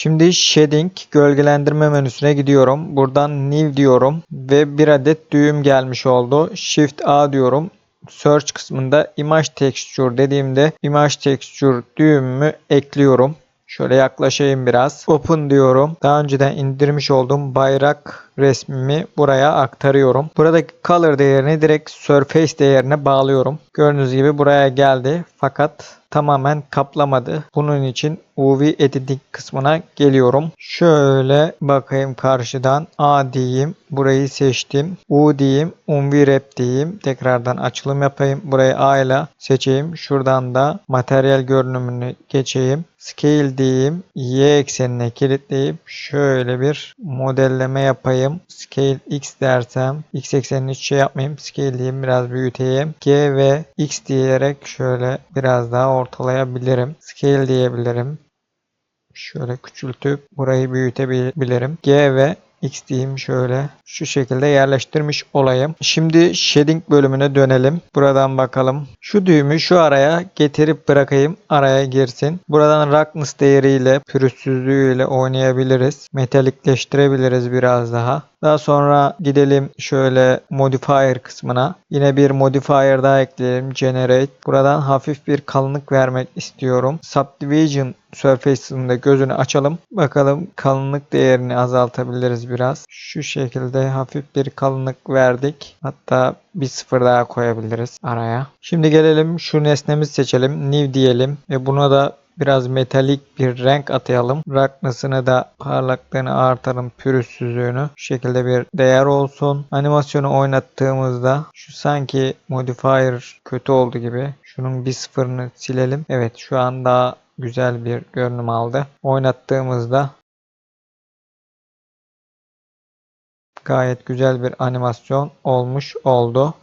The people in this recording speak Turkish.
Şimdi Shading gölgelendirme menüsüne gidiyorum. Buradan New diyorum ve bir adet düğüm gelmiş oldu. Shift A diyorum. Search kısmında Image Texture dediğimde Image Texture düğümümü ekliyorum. Şöyle yaklaşayım biraz. Open diyorum. Daha önceden indirmiş olduğum bayrak resmimi buraya aktarıyorum. Buradaki color değerini direkt surface değerine bağlıyorum. Gördüğünüz gibi buraya geldi. Fakat tamamen kaplamadı. Bunun için UV editing kısmına geliyorum. Şöyle bakayım karşıdan A diyeyim. Burayı seçtim. U diyeyim. UV wrap diyeyim. Tekrardan açılım yapayım. Burayı A ile seçeyim. Şuradan da materyal görünümünü geçeyim. Scale diyeyim. Y eksenine kilitleyip şöyle bir modelleme yapayım. Scale X dersem X eksenini hiç şey yapmayayım. Scale diyeyim biraz büyüteyim. G ve X diyerek şöyle biraz daha ortalayabilirim. Scale diyebilirim. Şöyle küçültüp burayı büyütebilirim. G ve X diyeyim şöyle şu şekilde yerleştirmiş olayım. Şimdi shading bölümüne dönelim. Buradan bakalım. Şu düğümü şu araya getirip bırakayım. Araya girsin. Buradan roughness değeriyle pürüzsüzlüğüyle oynayabiliriz. Metalikleştirebiliriz biraz daha. Daha sonra gidelim şöyle modifier kısmına. Yine bir modifier daha ekleyelim. Generate. Buradan hafif bir kalınlık vermek istiyorum. Subdivision surface'ında gözünü açalım. Bakalım kalınlık değerini azaltabiliriz biraz. Şu şekilde hafif bir kalınlık verdik. Hatta bir sıfır daha koyabiliriz araya. Şimdi gelelim şu nesnemizi seçelim. New diyelim ve buna da biraz metalik bir renk atayalım. Roughness'ını da parlaklığını artalım pürüzsüzlüğünü. Şu şekilde bir değer olsun. Animasyonu oynattığımızda şu sanki modifier kötü oldu gibi. Şunun bir sıfırını silelim. Evet şu an daha güzel bir görünüm aldı. Oynattığımızda gayet güzel bir animasyon olmuş oldu.